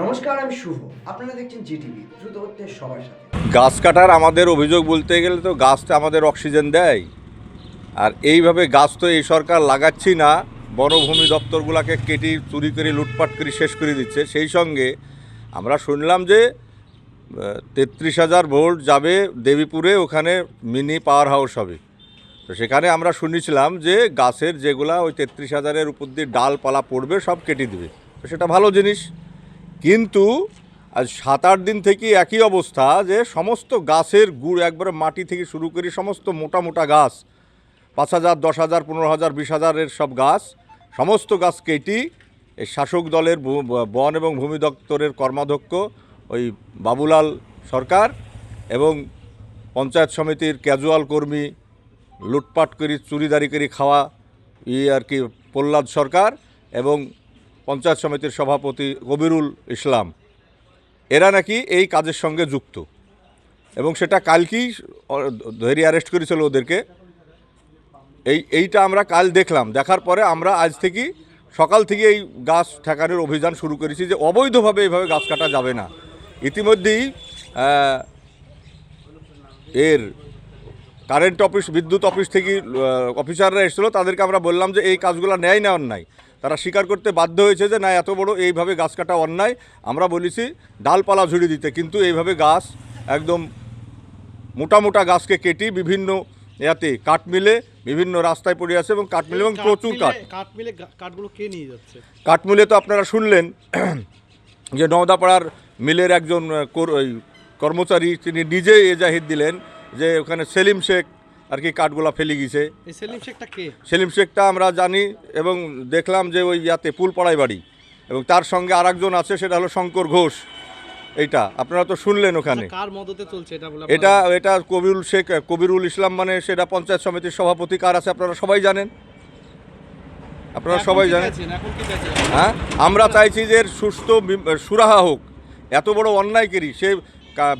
নমস্কার, আমি শুভ। আপনারা দেখছেন দ্রুত হচ্ছে সবার সাথে। গাছ কাটার আমাদের অভিযোগ বলতে গেলে তো গাছটা আমাদের অক্সিজেন দেয়। আর এইভাবে গাছ তো এই সরকার লাগাচ্ছি না, বনভূমি দপ্তরগুলোকে কেটে চুরি করে, লুটপাট করে শেষ করে দিচ্ছে। সেই সঙ্গে আমরা শুনলাম যে তেত্রিশ হাজার ভোল্ট যাবে দেবীপুরে, ওখানে মিনি পাওয়ার হাউস হবে। তো সেখানে আমরা শুনেছিলাম যে, গাছের যেগুলা ওই তেত্রিশ হাজারের উপর দিয়ে ডালপালা পড়বে, সব কেটে দেবে। তো সেটা ভালো জিনিস। কিন্তু আজ সাত আট দিন থেকে একই অবস্থা যে সমস্ত গাছের গুড় একবারে মাটি থেকে শুরু করে সমস্ত মোটা মোটা গাছ, পাঁচ হাজার, দশ হাজার, পনেরো হাজার, বিশ হাজারের সব গাছ, সমস্ত গাছ কেটি এই শাসক দলের বন এবং ভূমি দপ্তরের কর্মাধ্যক্ষ ওই বাবুলাল সরকার এবং পঞ্চায়েত সমিতির ক্যাজুয়াল কর্মী, লুটপাট করি, চুরিদারি করে খাওয়া, ই আর কি, প্রহ্লাদ সরকার এবং পঞ্চায়েত সমিতির সভাপতি কবিরুল ইসলাম। এরা নাকি এই কাজের সঙ্গে যুক্ত। এবং সেটা কালকেই ধরে অ্যারেস্ট করেছিল ওদেরকে। এই, এইটা আমরা কাল দেখলাম। দেখার পরে আমরা আজ থেকে সকাল থেকে এই গাছ ঠেকানোর অভিযান শুরু করেছি যে অবৈধভাবে এইভাবে গাছ কাটা যাবে না। ইতিমধ্যেই এর কারেন্ট অফিস বিদ্যুৎ অফিস থেকে অফিসাররা এসেছিল। তাদেরকে আমরা বললাম যে এই কাজগুলো নেয় না অন্যায়। তারা স্বীকার করতে বাধ্য হয়েছে যে না এত বড় এইভাবে গাছ কাটা অন্যায়। আমরা বলেছি ডালপালা ঝুড়ি দিতে। কিন্তু এইভাবে গাছ একদম মোটা মোটা গাছকে কেটে বিভিন্ন ইয়াতে কাঠ মিলে বিভিন্ন রাস্তায় পড়ে আছে এবং কাঠ মিলে এবং প্রচুর কাঠ। কাঠ মিলে কাঠগুলো কে নিয়ে যাচ্ছে? কাঠমূলে তো আপনারা শুনলেন যে নওদাপাড়ার মিলের একজন কর্মচারী তিনি নিজেই এজাহির দিলেন যে ওখানে সেলিম শেখ আর কি কাঠগুলা ফেলে গেছে। সেলিম শেখটা কে? সেলিম শেখটা আমরা জানি এবং দেখলাম যে ওই ইয়াতে পুল পুলপাড়ায় বাড়ি। এবং তার সঙ্গে আরেকজন আছে সেটা হলো শঙ্কর ঘোষ। এইটা আপনারা তো শুনলেন ওখানে। আচ্ছা, কার মদতে চলছে এটা এটা এটা কবিরুল শেখ কবিরুল ইসলাম মানে সেটা পঞ্চায়েত সমিতির সভাপতি কার আছে আপনারা সবাই জানেন? আপনারা সবাই জানেন? হ্যাঁ আমরা চাইছি যে সুস্থ সুরাহা হোক। এত বড় অন্যায়কারী সে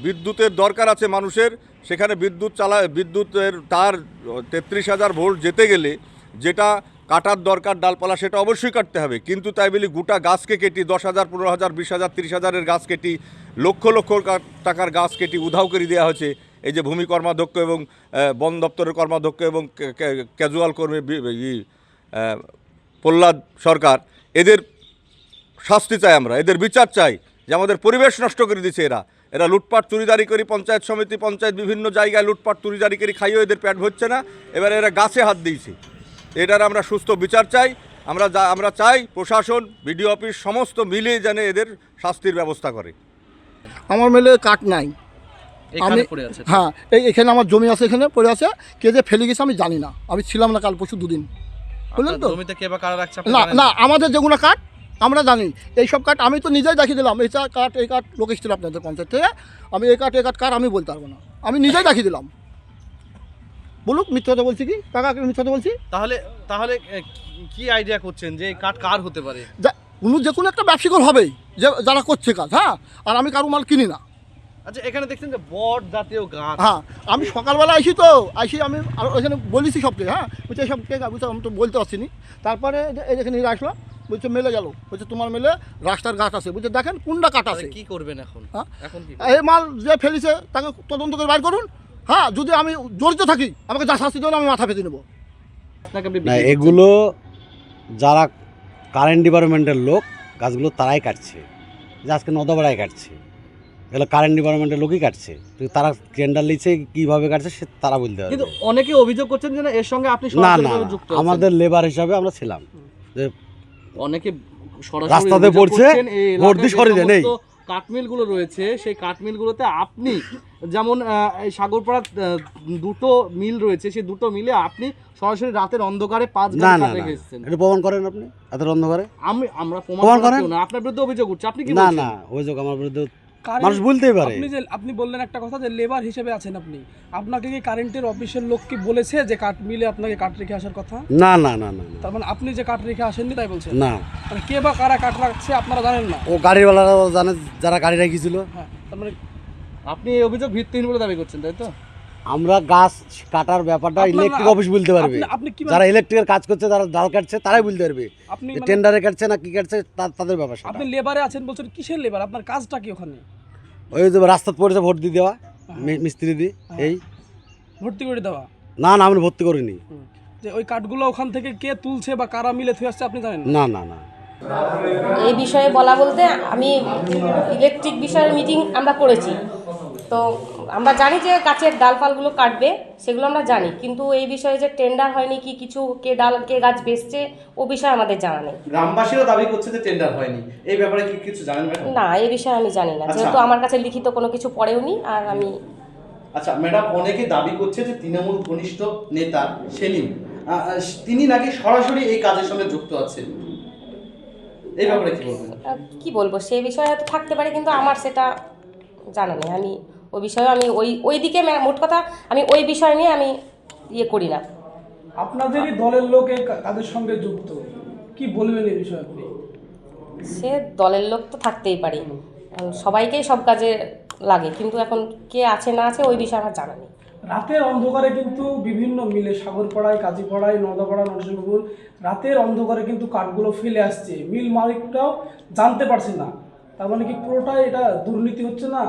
বিদ্যুতের দরকার আছে মানুষের সেখানে বিদ্যুৎ চালা, বিদ্যুতের তার তেত্রিশ হাজার ভোল্ট যেতে গেলে যেটা কাটার দরকার ডালপালা সেটা অবশ্যই কাটতে হবে। কিন্তু তাই বলি গোটা গাছকে কেটি দশ হাজার, পনেরো হাজার, বিশ হাজার, তিরিশ হাজারের গাছ কেটি লক্ষ লক্ষ টাকার গাছ কেটি উধাও করে দেওয়া হয়েছে। এই যে ভূমি কর্মাধ্যক্ষ এবং বন দপ্তরের কর্মাধ্যক্ষ এবং ক্যাজুয়াল কর্মী প্রহ্লাদ সরকার, এদের শাস্তি চাই আমরা, এদের বিচার চাই যে আমাদের পরিবেশ নষ্ট করে দিচ্ছে এরা। এরা লুটপাট চুরিদারি করি পঞ্চায়েত সমিতি পঞ্চায়েত বিভিন্ন জায়গায় লুটপাট চুরিদারি করে খাইয়েও এদের পেট ভরছে না। এবার এরা গাছে হাত দিয়েছে। এটার আমরা সুস্থ বিচার চাই। আমরা যা আমরা চাই প্রশাসন বিডিও অফিস সমস্ত মিলে যেন এদের শাস্তির ব্যবস্থা করে। আমার মেলে কাঠ নাই। আমি পড়ে আছে হ্যাঁ এই এখানে আমার জমি আছে এখানে পড়ে আছে। কে যে ফেলে গেছে আমি জানি না। আমি ছিলাম না কাল পরশু দুদিন। বুঝলেন তো? না? না আমাদের যেগুলো কাঠ আমরা জানি এই সব কাঠ আমি তো নিজেই দেখিয়ে দিলাম। এই কাঠ এই কাঠ লোক এসেছিল আপনাদের পঞ্চায়েত। থেকে আমি এই কাঠ এই কাঠ কার আমি বলতে পারব না। আমি নিজেই দেখিয়ে দিলাম। বলুক মিথ্যা কথা বলছি কি? কাকা মিথ্যা কথা বলছি? তাহলে তাহলে কি- আইডিয়া করছেন যে এই কাঠ কার হতে পারে? কোনো যে কোনো একটা ব্যবসায়িক হবেই যে যারা করছে কাজ হ্যাঁ? আর আমি কারও মাল কিনি না। আচ্ছা এখানে দেখছেন যে বট জাতীয় গাছ। হ্যাঁ আমি সকালবেলা আইসি তো আইসি আমি আর ওখানে বলেছি সবকে হ্যাঁ? বলছে সব কে বুঝতে আমি তো বলতে পারছি নি। তারপরে যে- এই যেখানে আসলো বলছে মেলে গেল। বলছে তোমার মেলে রাস্তার গাছ আছে। বলছে দেখেন কোনটা কাঠ আছে। কি করবেন এখন? হ্যাঁ? এখন কি এই মাল যে ফেলিছে তাকে তদন্ত করে বাইর করুন। হ্যাঁ যদি আমি জড়িত থাকি আমাকে যা শাস্তি দেবেন আমি মাথা পেতে নেব। না এগুলো যারা কারেন্ট ডিপার্টমেন্টের লোক গাছগুলো তারাই কাটছে। যে আজকে নদবাড়ায় কাটছে। এগুলো কারেন্ট ডিপার্টমেন্টের লোকই কাটছে। তো তারা টেন্ডার লিখছে কীভাবে কাটছে সে তারা বলতে পারবে। কিন্তু অনেকে অভিযোগ করছেন যে না এর সঙ্গে আপনি না না। আমাদের লেবার হিসাবে আমরা ছিলাম। যে অনেকে রাস্তাতে পড়ছে, ভর্তি সরিয়ে দেন, কাঠমিলগুলো রয়েছে সেই কাঠমিলগুলোতে আপনি যেমন আহ, এই সাগরপাড়া দুটো মিল রয়েছে সেই দুটো মিলে আপনি সরাসরি রাতের অন্ধকারে পাঁচ ঘণ্টা রেখে এসেছেন এটা প্রমাণ করেন আপনি? এত অন্ধকারে? আমি আমরা প্রমাণ করেন? না। আপনার বিরুদ্ধে অভিযোগ উঠছে। আপনি কি না না অভিযোগ আমার বিরুদ্ধে মানুষ বলতেই পারে। আপনি যে আপনি বললেন একটা কথা যে লেবার হিসেবে আছেন আপনি। আপনাকে কি কারেন্টের অফিসের লোক কি বলেছে যে কাঠ মিলে আপনাকে কাঠ রেখে আসার কথা? না না না না তার মানে আপনি যে কাঠ রেখে আসেননি তাই বলছেন? না। মানে কে বা কারা কাঠ রাখছে আপনারা জানেন না? ও গাড়িওয়ালারাও জানে যারা গাড়ি রেখেছিল। হ্যাঁ তার মানে আপনি অভিযোগ ভিত্তিহীন বলে দাবি করছেন তাই তো? আমরা গাছ কাটার ব্যাপারটা ইলেকট্রিক অফিস বলতে পারবে। আপনি- আপনি যারা ইলেকট্রিকের কাজ করছে যারা ডাল কাটছে তারাই বলতে পারবে। আপনি মানে- টেন্ডারে কাটছে না কি কাটছে তা- তাদের ব্যাপার আপনি লেবারে আছেন বলছেন কিসের লেবার আপনার কাজটা কি ওখানে? ওই যে রাস্তা পড়েছে ভোট দিয়ে দেওয়া মিস্ত্রি দিয়ে এই। ভর্তি করে দেওয়া? না না আমি ভর্তি করিনি। যে ওই কাঠগুলো ওখান থেকে কে তুলছে বা কারা মিলে থুয়ে আসছে আপনি জানেন না? না না না। এই বিষয়ে বলা বলতে আমি ইলেকট্রিক বিষয়ের মিটিং আমরা করেছি। তো আমরা জানি যে গাছের ডালপালগুলো কাটবে সেগুলো আমরা জানি। কিন্তু এই বিষয়ে যে টেন্ডার হয়নি কি কিছু কে ডাল কে গাছ বেচছে ও বিষয়ে আমাদের জানা নেই। গ্রামবাসীরা দাবি করছে যে টেন্ডার হয়নি। এই ব্যাপারে কি কিছু জানেন না এই বিষয়ে আমি জানি না। আচ্ছা। যেহেতু আমার কাছে লিখিত কোনো কিছু পড়েওনি আর আমি আচ্ছা ম্যাডাম অনেকে দাবি করছে যে তৃণমূল ঘনিষ্ঠ নেতা সেলিম তিনি নাকি সরাসরি এই কাজের সঙ্গে যুক্ত আছেন। এই ব্যাপারে কি বলবেন? কি বলব? সেই বিষয়ে হয়তো থাকতে পারে কিন্তু আমার সেটা জানা নেই। আমি ওই বিষয়ে আমি ওই ওই দিকে মোট কথা আমি ওই বিষয় নিয়ে আমি ইয়ে করি না। আপনাদেরই দলের লোক কাজের সঙ্গে যুক্ত? কি বলবেন এই বিষয়ে আপনি সে দলের লোক তো থাকতেই পারে। সবাইকেই সব কাজে লাগে কিন্তু এখন কে আছে না আছে ওই বিষয়ে আমার জানা নেই। রাতের অন্ধকারে কিন্তু বিভিন্ন মিলে সাগরপাড়ায় কাজীপাড়ায় নদাপাড়া নরসিংহপুর রাতের অন্ধকারে কিন্তু কাঠগুলো ফেলে আসছে। মিল মালিকটাও জানতে পারছে না। তার মানে কি পুরোটাই এটা দুর্নীতি হচ্ছে না?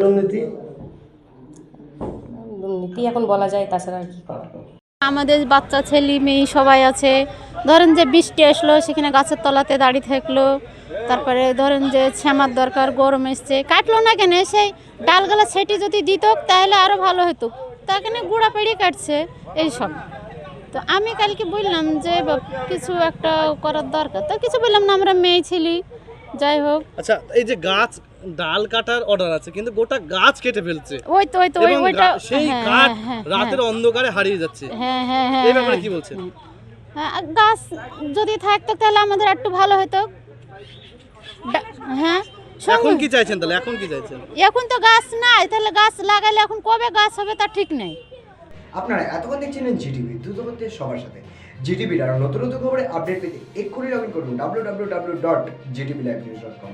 দুর্নীতি? এখন বলা যায় তাছাড়া আর কি আমাদের বাচ্চা ছেলে মেয়ে সবাই আছে। ধরেন যে বৃষ্টি আসলো সেখানে গাছের তলাতে দাঁড়িয়ে থাকল। তারপরে ধরেন যে শ্যামার দরকার গরম এসছে। কাটলো না কেন? সেই ডালগুলা ছেটে যদি দিত তাহলে আরও ভালো হতো। তা কেন গুঁড়া পেড়িয়ে কাটছে? এইসব তো আমি কালকে বললাম যে কিছু একটা করার দরকার। তো কিছু বললাম না আমরা মেয়ে ছিলি। যাই হোক। আচ্ছা এই যে গাছ ডাল কাটার অর্ডার আছে কিন্তু গোটা গাছ কেটে ফেলছে। ওই তো ওই তো ওই ওইটা সেই হ্যাঁ, কাঠ হ্যাঁ, হ্যাঁ, রাতের অন্ধকারে হারিয়ে যাচ্ছে। হ্যাঁ হ্যাঁ হ্যাঁ এই ব্যাপারে হ্যাঁ। কি বলছেন? হ্যাঁ, গাছ যদি থাকতো তাহলে আমাদের একটু ভালো হতো। হ্যাঁ এখন কি চাইছেন তাহলে? এখন কি চাইছেন? এখন তো গাছ নাই তাহলে গাছ লাগালে এখন কবে গাছ হবে তার ঠিক নেই। আপনারা এতক্ষণ দেখছিলেন জিটিভি দ্রুত সবার সাথে। জিটিভির আরও নতুন নতুন খবরে আপডেট পেতে এক্ষুনি লগ ইন করুন W W W dot GTV live news dot com